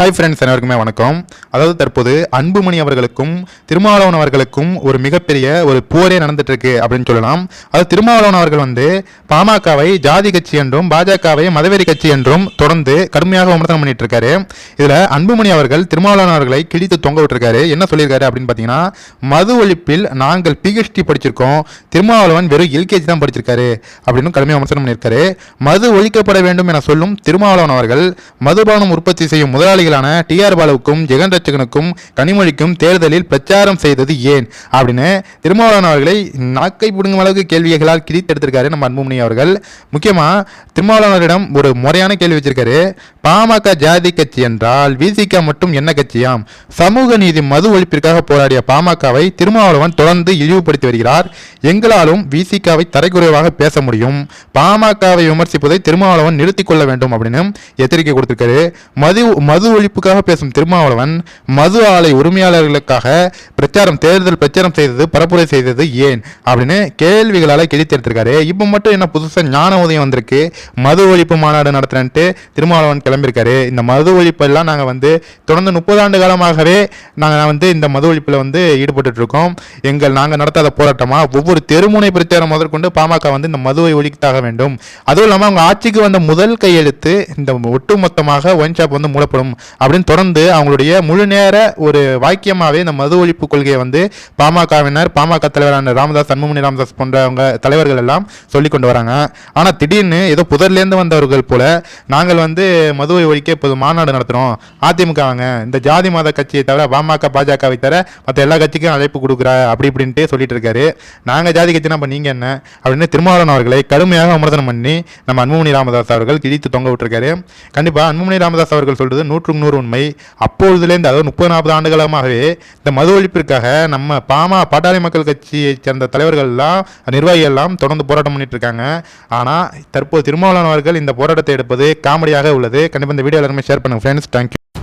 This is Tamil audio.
ஹாய் ஃப்ரெண்ட்ஸ் அனைவருக்குமே வணக்கம். அதாவது தற்போது அன்புமணி அவர்களுக்கும் திருமாவளவன் அவர்களுக்கும் ஒரு மிகப்பெரிய ஒரு போரே நடந்துட்டு இருக்கு அப்படின்னு சொல்லலாம். அதாவது திருமாவளவன் அவர்கள் வந்து பாமகவை ஜாதி கட்சி என்றும் பாஜகவை மதவெறி கட்சி என்றும் தொடர்ந்து கடுமையாக விமர்சனம் பண்ணிட்டு இருக்காரு இதில் அன்புமணி அவர்கள் திருமாவளவன் அவர்களை கிழித்து தொங்க விட்டுருக்காரு. என்ன சொல்லியிருக்காரு அப்படின்னு பார்த்தீங்கன்னா மது ஒழிப்பில் நாங்கள் பிஹெச்டி படிச்சிருக்கோம் திருமாவளவன் வெறும் எல்கேஜி தான் படிச்சிருக்காரு அப்படின்னு கடுமையாக விமர்சனம் பண்ணியிருக்காரு. மது ஒழிக்கப்பட வேண்டும் என சொல்லும் திருமாவளவன் அவர்கள் மதுபானம் உற்பத்தி செய்யும் முதலாளிகளான டிஆர் பாலுவுக்கும் ஜெகன் ரட்சகனுக்கும் கனிமொழிக்கும் தேர்தலில் பிரச்சாரம் செய்தது ஏன்? அப்படின்னு திருமாவளவன் அவர்களை நாக்கை பிடுங்கும் அளவுக்கு கேள்விகளால் கிழித்தெடுத்திருக்காரு நம்ம அன்புமணி அவர்கள். முக்கியமாக திருமாவளவனிடம் ஒரு முறையான கேள்வி வச்சிருக்காரு. பாமக ஜாதி கட்சி என்றால் விசிக மட்டும் என்ன கட்சியாம்? சமூக நீதி மது ஒழிப்பிற்காக போராடிய பாமகவை திருமாவளவன் தொடர்ந்து இழிவுபடுத்தி வருகிறார். எங்களாலும் விசிகாவை தரைக்குறைவாக பேச முடியும். பாமகவை விமர்சிப்பதை திருமாவளவன் நிறுத்திக் கொள்ள வேண்டும் அப்படின்னு எச்சரிக்கை கொடுத்திருக்காரு. மது மது மது ஒழிப்புக்காக பேசும் திருமாவளவன் மது ஆலை உரிமையாளர்களுக்காக பிரச்சாரம் தேர்தல் பிரச்சாரம் செய்தது பரப்புரை செய்தது ஏன்? அப்படின்னு கேள்விகளால் கிழித்தெடுத்திருக்காரு இப்போ மட்டும் என்ன புதுசாக ஞான உதயம் வந்திருக்கு. மது ஒழிப்பு மாநாடு நடத்துறேன்ட்டு திருமாவளவன் கிளம்பியிருக்காரு. இந்த மது ஒழிப்பெல்லாம் நாங்கள் வந்து தொடர்ந்து முப்பது ஆண்டு காலமாகவே நாங்கள் வந்து இந்த மது ஒழிப்பில் வந்து ஈடுபட்டு இருக்கோம் எங்கள் நாங்கள் நடத்தாத போராட்டமாக ஒவ்வொரு தெருமுனை பிரச்சாரம் முதற்கொண்டு பாமக வந்து இந்த மதுவை ஒழித்தாக வேண்டும். அதுவும் இல்லாமல் அவங்க ஆட்சிக்கு வந்த முதல் கையெழுத்து இந்த ஒட்டுமொத்தமாக ஒயின் ஷாப் வந்து மூடப்படும். அப்படின்னு தொடர்ந்து அவங்களுடைய முழு நேர ஒரு வாக்கியமாகவே இந்த மது ஒழிப்பு கொள்கையை வந்து பாமகவினர் பாமக தலைவரான ராமதாஸ் அன்புமணி ராமதாஸ் போன்றவங்க தலைவர்கள் எல்லாம் சொல்லி கொண்டு வராங்க. ஆனால் திடீர்னு ஏதோ புதர்லேருந்து வந்தவர்கள் போல நாங்கள் வந்து மதுவை ஒழிக்க இப்போது மாநாடு நடத்துகிறோம் அதிமுகவாங்க. இந்த ஜாதி மத கட்சியை தவிர பாமக பாஜகவை தவிர மற்ற எல்லா கட்சிக்கும் அழைப்பு கொடுக்குறா அப்படி இப்படின்ட்டு சொல்லிட்டு இருக்காரு. நாங்கள் ஜாதி கட்சினா இப்போ நீங்கள் என்ன? அப்படின்னு திருமாவளவன் அவர்களை கடுமையாக விமர்சனம் பண்ணி நம்ம அன்புமணி ராமதாஸ் அவர்கள் கிழித்து தொங்க விட்டுருக்காரு. கண்டிப்பாக அன்புமணி ராமதாஸ் அவர்கள் சொல்றது நூற்றுக்கு நூறு உண்மை. அப்பொழுதுலேருந்து அதாவது முப்பது நாற்பது ஆண்டுகாலமாகவே இந்த மது ஒழிப்பிற்காக நம்ம பாமா பாட்டாளி மக்கள் கட்சியை சேர்ந்த தலைவர்கள் எல்லாம் நிர்வாகிகள் எல்லாம் தொடர்ந்து போராட்டம் பண்ணிட்டு இருக்காங்க ஆனால் தற்போது திருமாவளவன் அவர்கள் இந்த போராட்டத்தை எடுப்பது காமெடியாக உள்ளது. கண்டிப்பாக இந்த வீடியோ எல்லாருமே ஷேர் பண்ணுங்கள் ஃப்ரெண்ட்ஸ் தேங்க்யூ